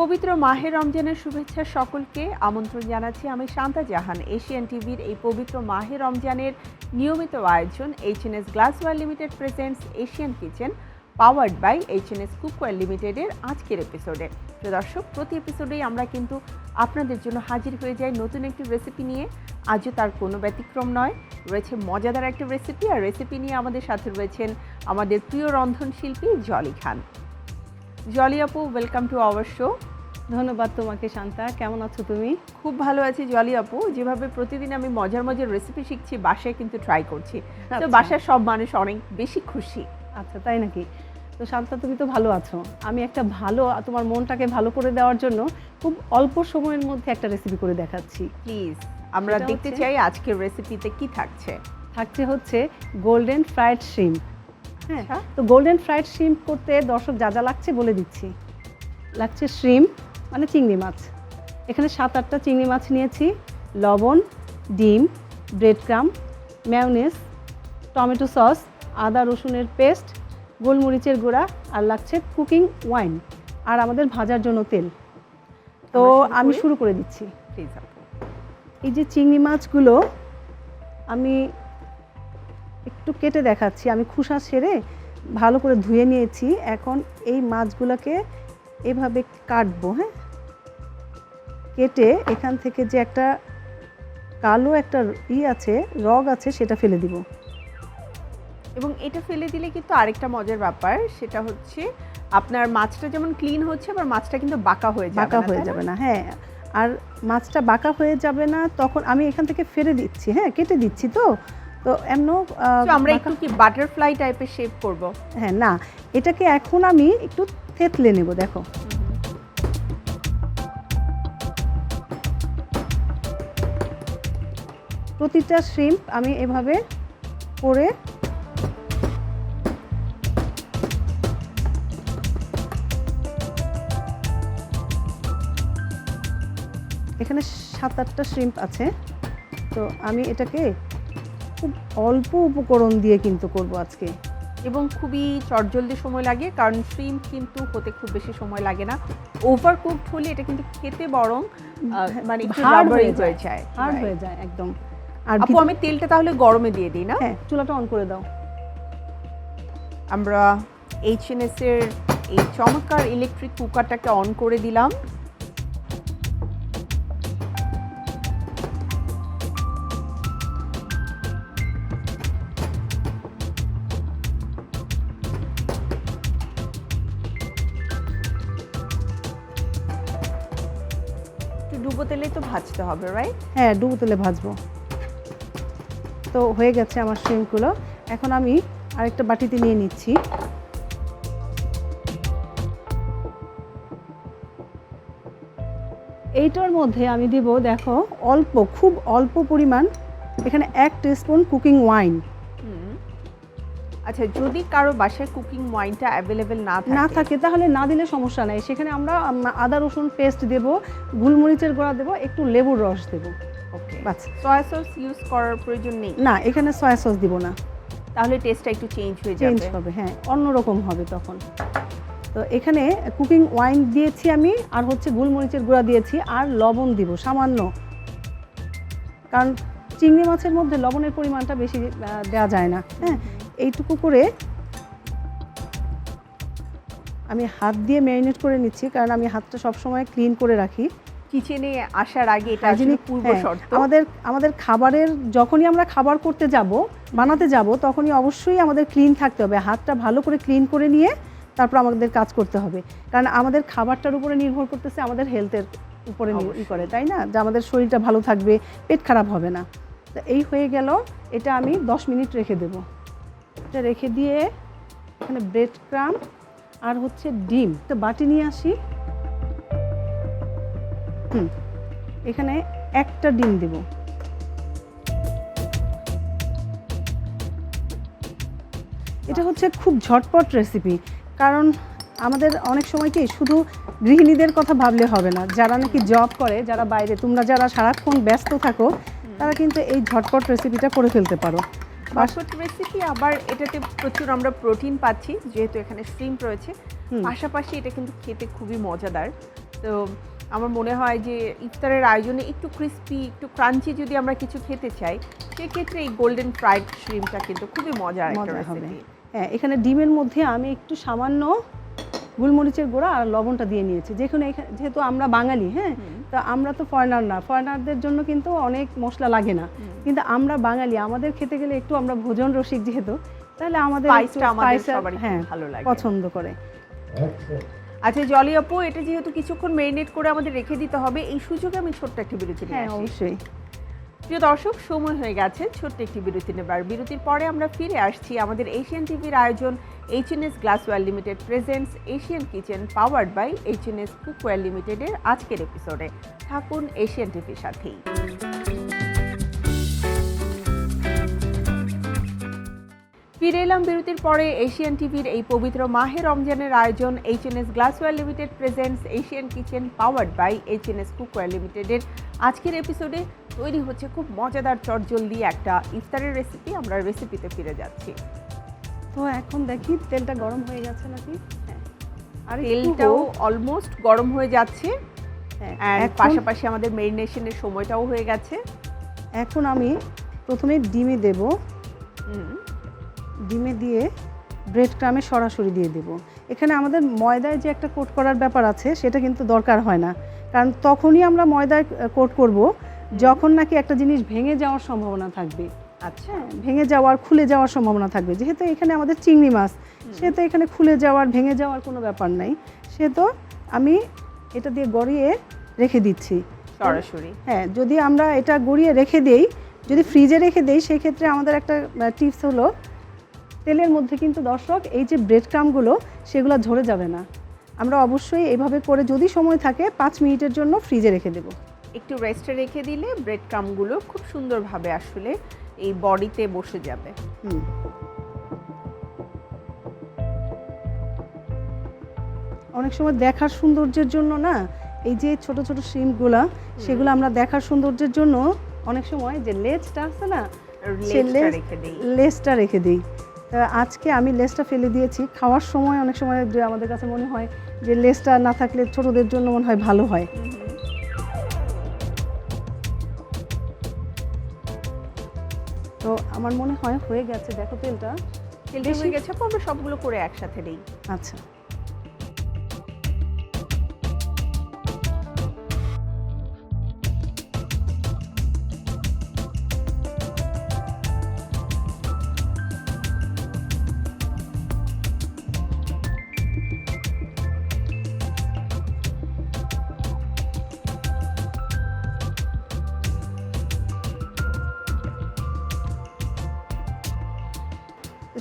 পবিত্র মাহে রমজানের শুভেচ্ছা সকলকে। আমন্ত্রণ জানাচ্ছি আমি শান্তা জাহান। এশিয়ান টিভির এই পবিত্র মাহে রমজানের নিয়মিত আয়োজন H N S glassware limited presents Asian kitchen powered by H N S cookware লিমিটেডের আজকের এপিসোডে তো দর্শক, প্রতি এপিসোডেই আমরা কিন্তু আপনাদের জন্য হাজির হয়ে যাই নতুন একটি রেসিপি নিয়ে। আজও তার কোনো ব্যতিক্রম নয়, রয়েছে মজাদার একটা রেসিপি আর রেসিপি নিয়ে আমাদের সাথে রয়েছেন আমাদের প্রিয় রন্ধনশিল্পী জলি খান। জলি আপু ওয়েলকাম টু আওয়ার শো ধন্যবাদ তোমাকে শান্তা। কেমন আছো তুমি? খুব ভালো আছি জলি আপু। যেভাবে প্রতিদিন আমি মজার মজার রেসিপি শিখছি বাসায় কিন্তু ট্রাই করছি। তো আচ্ছা। বাসার সব মানুষ অনেক বেশি খুশি। আচ্ছা তাই নাকি? তো শান্তা তুমি তো ভালো আছো। আমি একটা ভালো তোমার মনটাকে ভালো করে দেওয়ার জন্য খুব অল্প সময়ের মধ্যে একটা রেসিপি করে দেখাচ্ছি। প্লিজ আমরা দেখতে চাই আজকের রেসিপিতে কি থাকছে। থাকছে হচ্ছে গোল্ডেন ফ্রাইড শিম হ্যাঁ আচ্ছা। তো গোল্ডেন ফ্রাইড শিম করতে দর্শক যা যা লাগছে বলে দিচ্ছি। লাগছে শ্রিম মানে চিংড়ি মাছ। এখানে সাত আটটা চিংড়ি মাছ নিয়েছি। লবণ ডিম bread crumb mayonnaise tomato sauce আদা রসুনের পেস্ট গোলমরিচের গুঁড়া আর লাগছে কুকিং ওয়াইন আর আমাদের ভাজার জন্য তেল। তো আমি শুরু করে দিচ্ছি। এই যে চিংড়ি মাছগুলো আমি একটু কেটে দেখাচ্ছি। আমি খুসা সেরে ভালো করে ধুয়ে নিয়েছি। এখন এই মাছগুলোকে এভাবে কাটবো হ্যাঁ? কেটে এখান থেকে যে একটা কালো একটা ই আছে রগ আছে সেটা ফেলে দিব। এবং এটা ফেলে দিলে কিন্তু আরেকটা মজার ব্যাপার সেটা হচ্ছে আপনার মাছটা যেমন ক্লিন হচ্ছে আবার মাছটা কিন্তু বাঁকা হয়ে যাবে বাঁকা হয়ে যাবে না হ্যাঁ। আর মাছটা বাঁকা হয়ে যাবে না তখন আমি এখান থেকে ফেলে দিচ্ছি হ্যাঁ কেটে দিচ্ছি তো। তো এমন আমরা একটু কি বাটারফ্লাই টাইপের শেপ করব? হ্যাঁ না এটাকে এখন আমি একটু থেতলে নেব দেখো। প্রতিটা শ্রিম্প আমি এভাবে করে এখানে সাত আটটা শ্রিম্প আছে। তো আমি এটাকে খুব অল্প উপকরণ দিয়ে কিন্তু করব আজকে। এবং খুবই চটজলদি সময় লাগে কারণ শ্রিম কিন্তু হতে খুব বেশি সময় লাগে না। ওভার কুকড হলে এটা কিন্তু খেতে বরং মানে একটু Hard rubbery হয়ে হয়ে। যায়। হার্ড হয়ে যায় একদম। আর আপু আমি তেলটা তাহলে গরমে দিয়ে দিই না? হ্যাঁ। চুলাটা অন করে দাও। আমরা এইচ এন এস এর এই চমৎকার ইলেকট্রিক কুকারটাকে অন করে দিলাম। ডুবো তেলে তো ভাজতে হবে রাইট হ্যাঁ ডুবো তেলে ভাজবো। তো হয়ে গেছে আমার শ্রিমগুলো এখন আমি আরেকটা বাটিতে নিয়ে নিচ্ছি। এইটার মধ্যে আমি দিব দেখো অল্প খুব অল্প পরিমাণ এখানে এক স্পুন কুকিং ওয়াইন। আচ্ছা যদি কারও বাসায় কুকিং ওয়াইনটা অ্যাভেলেবেল না না থাকে। তাহলে না দিলে সমস্যা নেই। সেখানে আমরা আদা রসুন পেস্ট দেব গোলমরিচের গোড়া দেব একটু লেবুর রস দেব। বাস সয়া সস ইউজ করার প্রয়োজন নেই। না এখানে সয়া সস দিব না। তাহলে টেস্টটা একটু চেঞ্জ হয়ে চেঞ্জ হবে হ্যাঁ অন্যরকম হবে তখন। তো এখানে কুকিং ওয়াইন দিয়েছি আমি আর হচ্ছে গোলমরিচের গুঁড়া দিয়েছি আর লবণ দিব সামান্য। কারণ চিংড়ি মাছের মধ্যে লবণের পরিমাণটা বেশি দেওয়া যায় না। হ্যাঁ এইটুকু করে আমি হাত দিয়ে ম্যারিনেট করে নিচ্ছি কারণ আমি হাতটা সবসময় ক্লিন করে রাখি। কিচেনে আসার আগে এটা পূর্ব হ্যাঁ, শর্ত। আমাদের আমাদের খাবারের যখনই আমরা খাবার করতে যাব বানাতে যাব তখনই অবশ্যই আমাদের ক্লিন থাকতে হবে। হাতটা ভালো করে ক্লিন করে নিয়ে তারপর আমাদের কাজ করতে হবে। কারণ আমাদের খাবারটার উপরে নির্ভর করতেছে আমাদের হেলথের উপরে ই করে তাই না? যে আমাদের শরীরটা ভালো থাকবে পেট খারাপ হবে না। তো এই হয়ে গেল এটা আমি 10 মিনিট রেখে দেব। এটা রেখে দিয়ে এখানে ব্রেড ক্রাম আর হচ্ছে ডিম। তো বাটি নিয়ে আসি। হুম এখানে একটা ডিম দেব। এটা হচ্ছে খুব ঝটপট রেসিপি কারণ আমাদের অনেক সময় কি শুধু গৃহিণীদের কথা ভাবলে হবে না যারা নাকি জব করে যারা বাইরে তোমরা যারা সারাক্ষণ ব্যস্ত থাকো তারা কিন্তু এই ঝটপট রেসিপিটা করে ফেলতে পারো। বাসট রেসিপি আবার এটাতে প্রচুর আমরা প্রোটিন পাচ্ছি যেহেতু এখানে স্ট্রিম রয়েছে। পাশাপাশি এটা কিন্তু খেতে খুবই মজাদার। তো আমার মনে হয় যে ইফতারের আয়োজনে একটু ক্রিস্পি একটু ক্রাঞ্চি যদি আমরা কিছু খেতে চাই সেক্ষেত্রে এই গোল্ডেন ফ্রাইড শ্রিমটা কিন্তু খুবই মজার একটা রেসিপি হ্যাঁ এখানে ডিমের মধ্যে আমি একটু সামান্য গোলমরিচের গুঁড়া আর লবণটা দিয়ে নিয়েছি। যেখানে এখানে যেহেতু আমরা বাঙালি হ্যাঁ তো আমরা তো ফরেনার না। ফরেনারদের জন্য কিন্তু অনেক মশলা লাগে না। কিন্তু আমরা বাঙালি আমাদের খেতে গেলে একটু আমরা ভোজন রসিক যেহেতু তাহলে আমাদের হ্যাঁ ভালো লাগে। পছন্দ করে। আচ্ছা জলি আপু এটা যেহেতু কিছুক্ষণ মেরিনেট করে আমাদের রেখে দিতে হবে এই সুযোগে আমি ছোট্ট একটা বিরতি নিয়ে হ্যাঁ অবশ্যই। প্রিয় দর্শক সময় হয়ে গেছে ছোট্ট একটি বিরতি নেবার। বিরতির পরে আমরা ফিরে আসছি আমাদের এশিয়ান টিভির আয়োজন H N S glassware limited presents Asian kitchen powered by H N S cookware লিমিটেডের আজকের এপিসোডে থাকুন এশিয়ান টিভির সাথেই। ফিরে এলাম বিরতির পরে এশিয়ান টিভির এই পবিত্র মাহে রমজানের আয়োজন H N S glassware limited presents Asian kitchen powered by H N S cookware লিমিটেডের আজকের এপিসোডে তৈরি হচ্ছে খুব মজাদার চটজলদি একটা ইফতারের রেসিপি আমরা রেসিপিতে ফিরে যাচ্ছি। তো এখন দেখি তেলটা গরম হয়ে গেছে নাকি? হ্যাঁ। আর তেলটাও অলমোস্ট গরম হয়ে যাচ্ছে। হ্যাঁ, পাশাপাশি আমাদের মেরিনেশনের সময়টাও হয়ে গেছে। এখন আমি প্রথমে ডিমে দেব। হুম, ডিমে দিয়ে ব্রেড ক্রামে সরাসরি দিয়ে দেব। এখানে আমাদের ময়দায় যে একটা কোট করার ব্যাপার আছে সেটা কিন্তু দরকার হয় না। কারণ তখনই আমরা ময়দায় কোট করব যখন নাকি একটা জিনিস ভেঙে যাওয়ার সম্ভাবনা থাকবে। আচ্ছা। হ্যাঁ ভেঙে যাওয়ার খুলে যাওয়ার সম্ভাবনা থাকবে। যেহেতু এখানে আমাদের চিংড়ি মাছ সেহেতু এখানে খুলে যাওয়ার ভেঙে যাওয়ার কোনো ব্যাপার নাই। সেহেতু আমি এটা দিয়ে গড়িয়ে রেখে দিচ্ছি। সরাসরি। হ্যাঁ যদি আমরা এটা গড়িয়ে রেখে দেই যদি ফ্রিজে রেখে দেই সেক্ষেত্রে আমাদের একটা টিপস হলো তেলের মধ্যে কিন্তু দর্শক এই যে ব্রেড ক্রামগুলো সেগুলো ঝরে যাবে না। আমরা অবশ্যই এইভাবে করে যদি সময় থাকে পাঁচ মিনিটের জন্য ফ্রিজে রেখে দেবো। একটু রেস্টে রেখে দিলে ব্রেড ক্রামগুলো খুব সুন্দরভাবে আসলে এই বডিতে বসে যাবে। হুম। অনেক সময় দেখার সৌন্দর্যের জন্য না এই যে ছোট ছোট শিমগুলা সেগুলো আমরা দেখার সৌন্দর্যের জন্য অনেক সময় যে লেজটা আছে না লেজটা রেখে দিই। আজকে আমি লেসটা ফেলে দিয়েছি। খাওয়ার সময় অনেক সময় যে আমাদের কাছে মনে হয় যে লেসটা না থাকলে ছোটদের জন্য মনে হয় ভালো হয়। তো আমার মনে হয় হয়ে গেছে দেখো তেলটা। তেলটা হয়ে গেছে আমরা সবগুলো করে একসাথে দিই। আচ্ছা।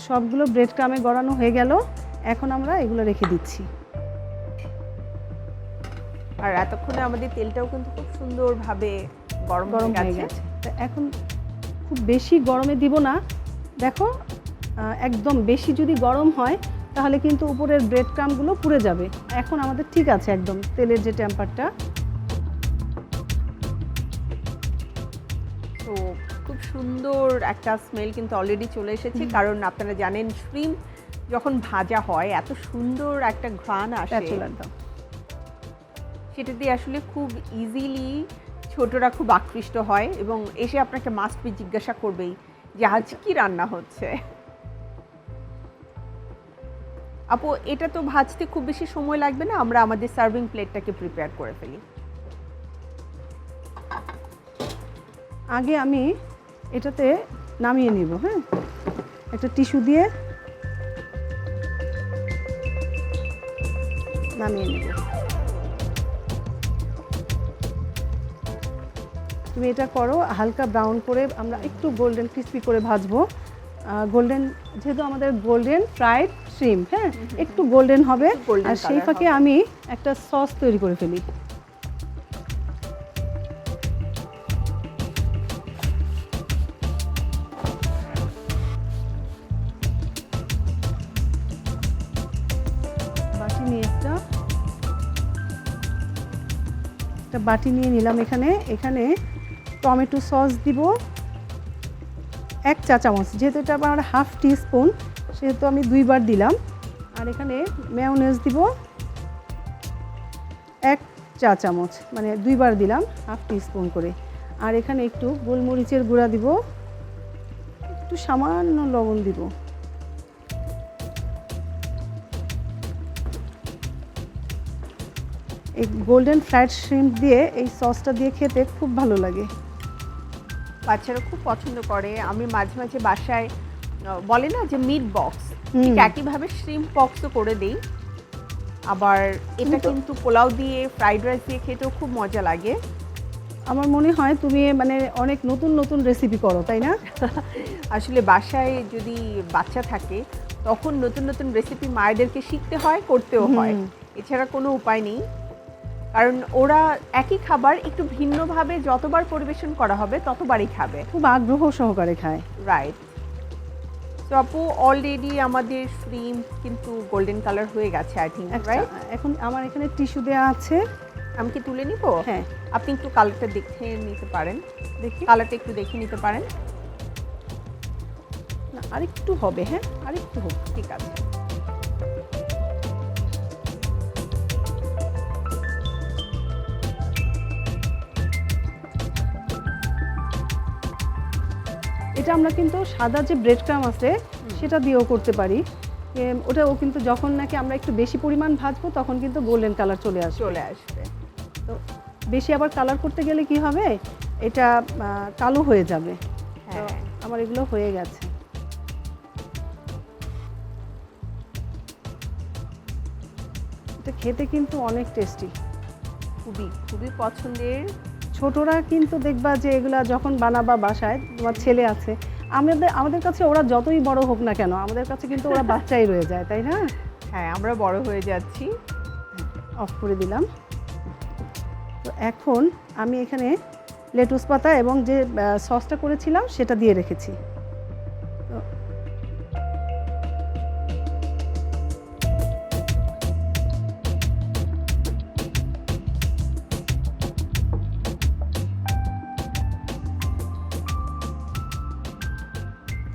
সবগুলো ব্রেড ক্রামে গড়ানো হয়ে গেল। এখন আমরা এগুলো রেখে দিচ্ছি। আর এতক্ষণে আমাদের তেলটাও কিন্তু খুব সুন্দরভাবে গরম গরম হয়ে গেছে। তো এখন খুব বেশি গরমে দিব না। দেখো একদম বেশি যদি গরম হয় তাহলে কিন্তু উপরের ব্রেড ক্রামগুলো পুড়ে যাবে। এখন আমাদের ঠিক আছে একদম তেলের যে টেম্পারটা সুন্দর একটা স্মেল কিন্তু অলরেডি চলে এসেছে। কারণ আপনারা জানেন শ্রিম যখন ভাজা হয় এত সুন্দর একটা ঘ্রাণ আসে। সেটা দিয়ে আসলে খুব ইজিলি ছোটরা খুব আকৃষ্ট হয় এবং এসে আপনাকে মাস্ট বি জিজ্ঞাসা করবেই যে আজ কি রান্না হচ্ছে? আপু এটা তো ভাজতে খুব বেশি সময় লাগবে না? আমরা আমাদের সার্ভিং প্লেটটাকে প্রিপেয়ার করে ফেলি। আগে আমি এটাতে নামিয়ে নিব হ্যাঁ? একটা টিস্যু দিয়ে নামিয়ে নেব। তুমি এটা করো হালকা ব্রাউন করে আমরা একটু গোল্ডেন ক্রিস্পি করে ভাজবো। গোল্ডেন যেহেতু আমাদের গোল্ডেন ফ্রাইড শ্রিম হ্যাঁ? একটু গোল্ডেন হবে। আর সেই ফাঁকে আমি একটা সস তৈরি করে ফেলি। বাটি নিয়ে একটা একটা বাটি নিয়ে নিলাম এখানে। এখানে টমেটো সস দিব, এক চা চামচ। যেহেতু এটা আমার হাফ টি স্পুন সেহেতু আমি দুইবার দিলাম। আর এখানে মেয়োনেজ দিব, এক চা চামচ। মানে দুইবার দিলাম হাফ টি স্পুন করে। আর এখানে একটু গোলমরিচের গুঁড়া দিব, একটু সামান্য লবণ দিব। এই গোল্ডেন ফ্রাইড শ্রিম্প দিয়ে এই সসটা দিয়ে খেতে খুব ভালো লাগে। বাচ্চারা খুব পছন্দ করে। আমি মাঝে মাঝে বাসায় বলে না যে মিট বক্স। ঠিক একইভাবে শ্রিম বক্সও করে দিই। আবার এটা কিন্তু পোলাও দিয়ে ফ্রাইড রাইস দিয়ে খেতেও খুব মজা লাগে। আমার মনে হয় তুমি মানে অনেক নতুন নতুন রেসিপি করো তাই না? আসলে বাসায় যদি বাচ্চা থাকে তখন নতুন নতুন রেসিপি মায়েদেরকে শিখতে হয় করতেও হয়। এছাড়া কোনো উপায় নেই। কারণ ওরা একই খাবার একটু ভিন্নভাবে যতবার পরিবেশন করা হবে ততবারই খাবে। খুব আগ্রহ সহকারে খায়। রাইট তো আপু অলরেডি আমাদের শ্রিম কিন্তু গোল্ডেন কালার হয়ে গেছে আই থিঙ্ক রাইট এখন আমার এখানে টিস্যু দেওয়া আছে। আমি কি তুলে নিব? হ্যাঁ। আপনি একটু কালারটা দেখে নিতে পারেন। দেখি। কালারটা একটু দেখে নিতে পারেন। না, আরেকটু হবে হ্যাঁ আরেকটু হবে। ঠিক আছে। এটা আমরা কিন্তু সাদা যে ব্রেড ক্রাম আছে সেটা দিয়েও করতে পারি। ওটাও কিন্তু যখন নাকি আমরা একটু বেশি পরিমাণ ভাজবো তখন কিন্তু গোল্ডেন কালার চলে আসবে। চলে আসবে। তো বেশি আবার কালার করতে গেলে কি হবে? এটা কালো হয়ে যাবে। হ্যাঁ। আমার এগুলো হয়ে গেছে। এটা খেতে কিন্তু অনেক টেস্টি খুবই খুবই পছন্দের ছোটরা কিন্তু দেখবা যে এগুলা যখন বানাবা বাসায় তোমার ছেলে আছে আমাদের আমাদের কাছে ওরা যতই বড় হোক না কেন আমাদের কাছে কিন্তু ওরা বাচ্চাই রয়ে যায় তাই না? হ্যাঁ আমরা বড় হয়ে যাচ্ছি। অফ করে দিলাম। তো এখন আমি এখানে লেটুস পাতা এবং যে সসটা করেছিলাম সেটা দিয়ে রেখেছি।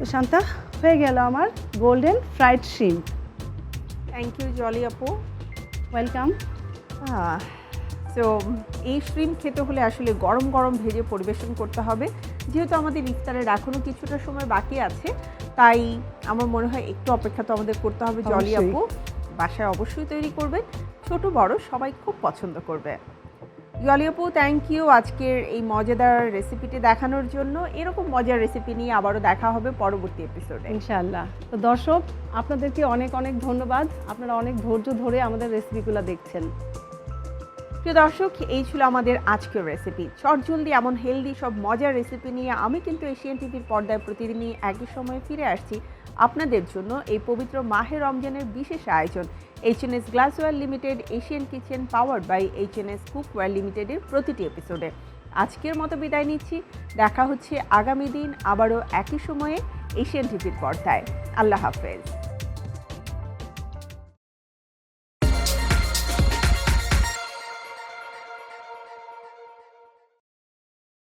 তো শান্তা হয়ে গেল আমার গোল্ডেন ফ্রাইড শিম থ্যাংক ইউ জলি আপু ওয়েলকাম তো এই শ্রিম খেতে হলে আসলে গরম গরম ভেজে পরিবেশন করতে হবে। যেহেতু আমাদের ইফতারের এখনও কিছুটা সময় বাকি আছে তাই আমার মনে হয় একটু অপেক্ষা তো আমাদের করতে হবে। জলি। আপু বাসায় অবশ্যই তৈরি করবেন। ছোট বড় সবাই খুব পছন্দ করবে। জলি আপু থ্যাংক ইউ আজকের এই মজাদার রেসিপিটি দেখানোর জন্য। এরকম মজার রেসিপি নিয়ে আবারও দেখা হবে পরবর্তী এপিসোডে ইনশাআল্লাহ। তো দর্শক, আপনাদেরকে অনেক অনেক ধন্যবাদ। আপনারা অনেক ধৈর্য ধরে আমাদের রেসিপিগুলো দেখছেন। প্রিয় দর্শক, এই ছিল আমাদের আজকের রেসিপি চটজলদি এমন হেলদি সব মজার রেসিপি নিয়ে আমি কিন্তু এশিয়ান টিভির পর্দায় প্রতিদিনই একই সময়ে ফিরে আসছি আপনাদের জন্য এই পবিত্র মাহে রমজানের বিশেষ আয়োজন। H N S glassware limited Asian kitchen powered by H N S cookware লিমিটেডের প্রতিটি এপিসোডে আজকের মতো বিদায় নিচ্ছি। দেখা হচ্ছে আগামী দিন আবারও একই সময়ে এশিয়ান টিভির পর্দায়। আল্লাহ হাফেজ।